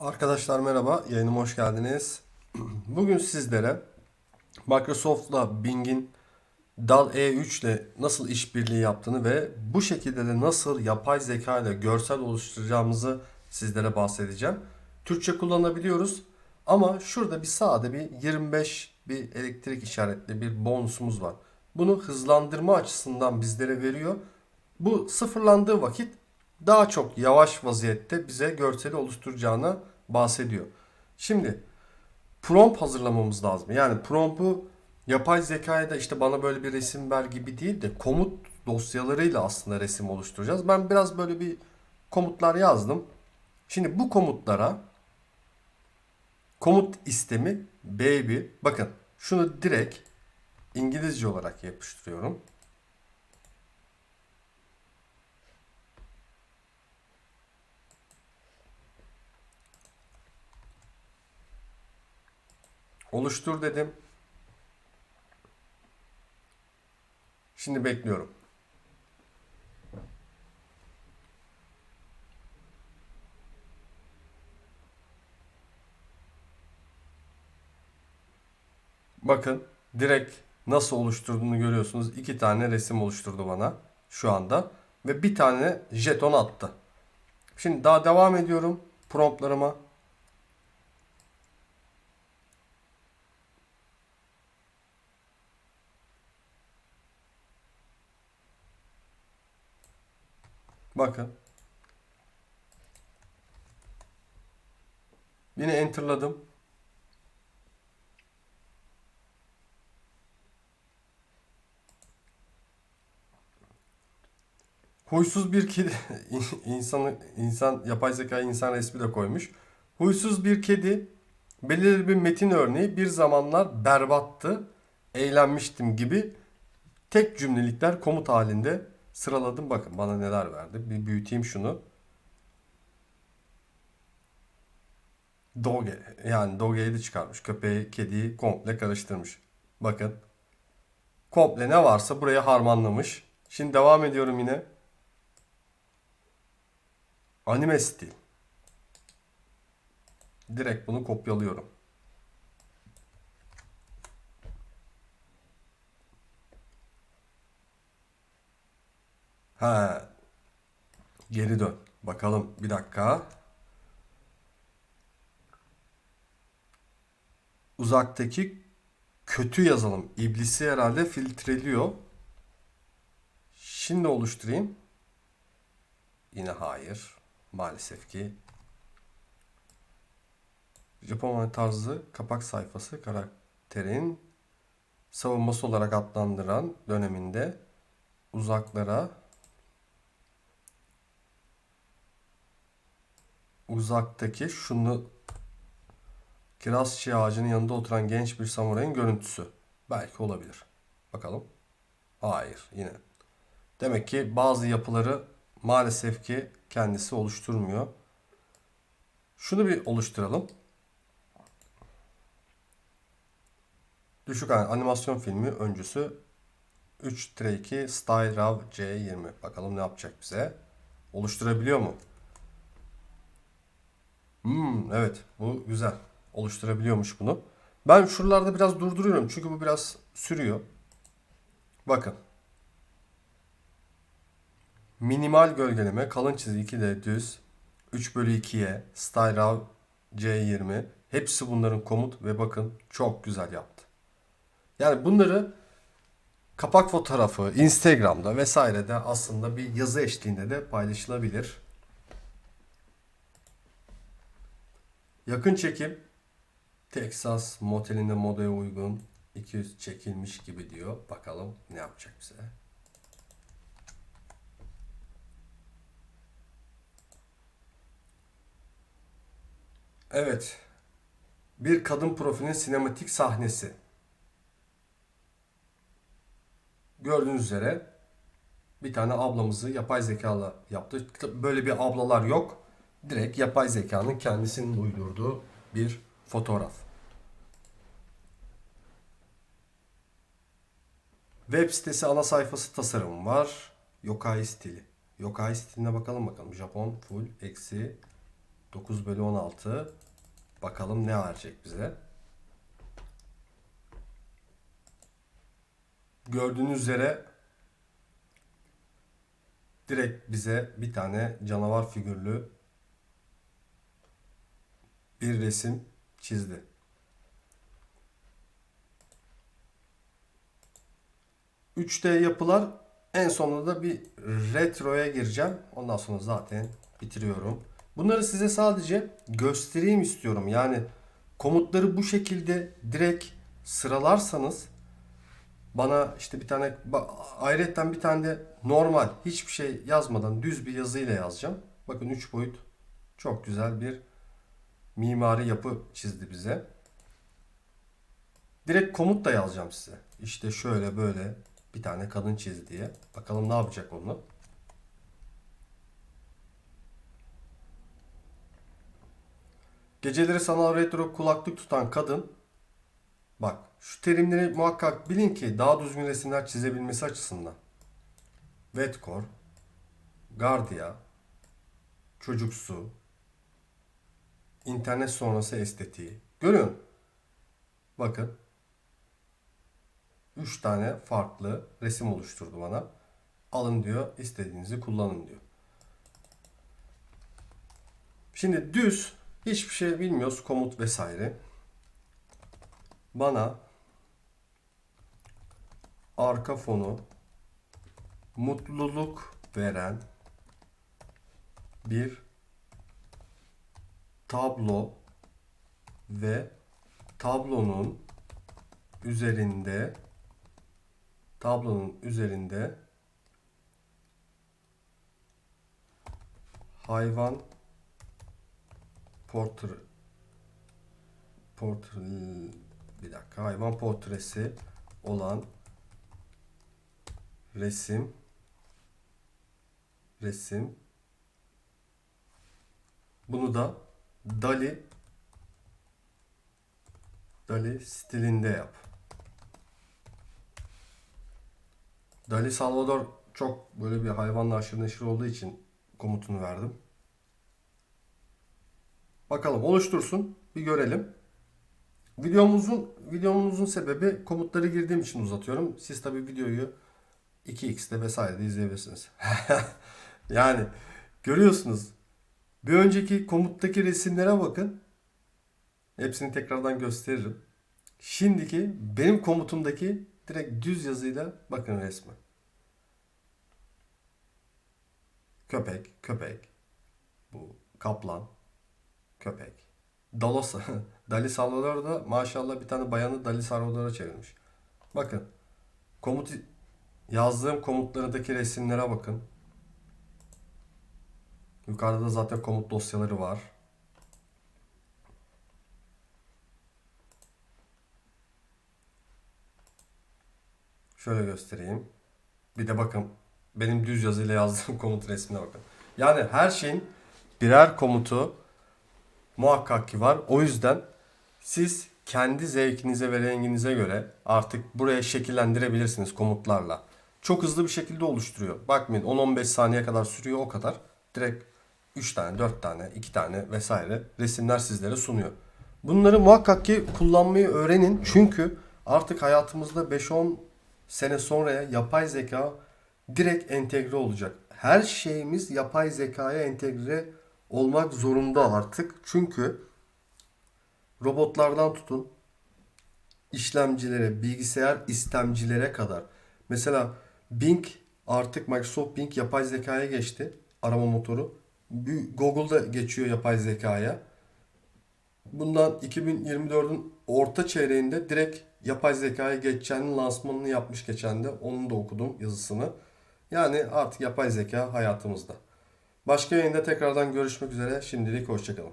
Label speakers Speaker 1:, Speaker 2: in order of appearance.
Speaker 1: Arkadaşlar merhaba, yayınıma hoş geldiniz. Bugün sizlere Microsoft'la Bing'in DAL E3 ile nasıl işbirliği yaptığını ve bu şekilde de nasıl yapay zeka ile görsel oluşturacağımızı sizlere bahsedeceğim. Türkçe kullanabiliyoruz ama şurada bir sağda bir 25 bir elektrik işaretli bir bonusumuz var. Bunu hızlandırma açısından bizlere veriyor. Bu sıfırlandığı vakit daha çok yavaş vaziyette bize görseli oluşturacağına bahsediyor. Şimdi prompt hazırlamamız lazım. Yani prompt'u yapay zekaya da işte bana böyle bir resim ver gibi değil de komut dosyalarıyla aslında resim oluşturacağız. Ben biraz böyle bir komutlar yazdım. Şimdi bu komutlara komut istemi baby bakın şunu direkt İngilizce olarak yapıştırıyorum. Oluştur dedim. Şimdi bekliyorum. Bakın direkt nasıl oluşturduğunu görüyorsunuz. İki tane resim oluşturdu bana şu anda. Ve bir tane jeton attı. Şimdi daha devam ediyorum promptlarıma. Bakın. Yine enterladım. Huysuz bir kedi insan insan yapay zeka insan resmi de koymuş. Huysuz bir kedi belirli bir metin örneği bir zamanlar berbattı, eğlenmiştim gibi tek cümlelikler komut halinde sıraladım. Bakın bana neler verdi. Bir büyüteyim şunu. Doge yani Doge'yi de çıkarmış. Köpeği, kediyi komple karıştırmış. Bakın. Komple ne varsa buraya harmanlamış. Şimdi devam ediyorum yine. Anime stil. Direkt bunu kopyalıyorum. Ha. Geri dön. Bakalım bir dakika. Uzaktaki kötü yazılım iblisi herhalde filtreliyor. Şimdi oluşturayım. Yine hayır. Maalesef ki. Japon tarzı kapak sayfası karakterin savunması olarak adlandıran döneminde uzaklara uzaktaki şunu kiraz çiçeği ağacının yanında oturan genç bir samurayın görüntüsü. Belki olabilir. Bakalım. Hayır yine. Demek ki bazı yapıları maalesef ki kendisi oluşturmuyor. Şunu bir oluşturalım. Düşük animasyon filmi öncüsü 3-2 Style Raw C20. Bakalım ne yapacak bize. Oluşturabiliyor mu? Hmm, evet bu güzel. Oluşturabiliyormuş bunu. Ben şuralarda biraz durduruyorum çünkü bu biraz sürüyor. Bakın. Minimal gölgeleme, kalın çizgi de düz, 3 bölü 2'ye, Style Raw C20. Hepsi bunların komut ve bakın çok güzel yaptı. Yani bunları kapak fotoğrafı, Instagram'da vesairede aslında bir yazı eşliğinde de paylaşılabilir. Yakın çekim Texas motelinde modaya uygun 200 çekilmiş gibi diyor. Bakalım ne yapacak bize. Evet. Bir kadın profilinin sinematik sahnesi. Gördüğünüz üzere bir tane ablamızı yapay zekalı yaptı. Böyle bir ablalar yok. Direkt yapay zekanın kendisinin uydurduğu bir fotoğraf. Web sitesi ana sayfası tasarım var. Yokai stili. Yokai stiline bakalım bakalım. Japon full eksi 9 bölü 16. Bakalım ne verecek bize. Gördüğünüz üzere direkt bize bir tane canavar figürlü bir resim çizdi. Üç d yapılar en sonunda da bir retroya gireceğim. Ondan sonra zaten bitiriyorum. Bunları size sadece göstereyim istiyorum. Yani komutları bu şekilde direkt sıralarsanız bana işte bir tane ayrıca bir tane de normal hiçbir şey yazmadan düz bir yazıyla yazacağım. Bakın 3 boyut çok güzel bir mimari yapı çizdi bize. Direkt komut da yazacağım size. İşte şöyle böyle bir tane kadın çiz diye. Bakalım ne yapacak onu. Geceleri sanal retro kulaklık tutan kadın Bak şu terimleri muhakkak bilin ki daha düzgün resimler çizebilmesi açısından. Wetcore, Gardia, çocuksu, internet sonrası estetiği. Görün. Bakın. 3 tane farklı resim oluşturdu bana. Alın diyor, istediğinizi kullanın diyor. Şimdi düz hiçbir şey bilmiyoruz komut vesaire. Bana arka fonu mutluluk veren bir tablo ve tablonun üzerinde tablonun üzerinde hayvan portre portre bir dakika hayvan portresi olan resim resim. Bunu da Dali Dali stilinde yap. Dali Salvador çok böyle bir hayvanla aşırı neşir olduğu için komutunu verdim. Bakalım oluştursun. Bir görelim. Videomuzun videomuzun sebebi komutları girdiğim için uzatıyorum. Siz tabi videoyu 2x'te vesaire de izleyebilirsiniz. yani görüyorsunuz. Bir önceki komuttaki resimlere bakın. Hepsini tekrardan gösteririm. Şimdiki benim komutumdaki direkt düz yazıyla bakın resme. Köpek, köpek. Bu kaplan, köpek. Dalos, Dali Salvador da maşallah bir tane bayanı Dali Salvador'a çevirmiş. Bakın. Komut yazdığım komutlarındaki resimlere bakın. Yukarıda da zaten komut dosyaları var. Şöyle göstereyim. Bir de bakın benim düz yazıyla yazdığım komut resmine bakın. Yani her şeyin birer komutu muhakkak ki var. O yüzden siz kendi zevkinize ve renginize göre artık buraya şekillendirebilirsiniz komutlarla. Çok hızlı bir şekilde oluşturuyor. Bakmayın 10-15 saniye kadar sürüyor o kadar. Direkt 3 tane, 4 tane, 2 tane vesaire resimler sizlere sunuyor. Bunları muhakkak ki kullanmayı öğrenin. Çünkü artık hayatımızda 5-10 sene sonraya yapay zeka direkt entegre olacak. Her şeyimiz yapay zekaya entegre olmak zorunda artık. Çünkü robotlardan tutun işlemcilere, bilgisayar istemcilere kadar. Mesela Bing artık Microsoft Bing yapay zekaya geçti. Arama motoru. Google'da geçiyor yapay zekaya. Bundan 2024'ün orta çeyreğinde direkt yapay zekaya geçeceğinin lansmanını yapmış geçen de. Onun da okudum yazısını. Yani artık yapay zeka hayatımızda. Başka yayında tekrardan görüşmek üzere. Şimdilik hoşçakalın.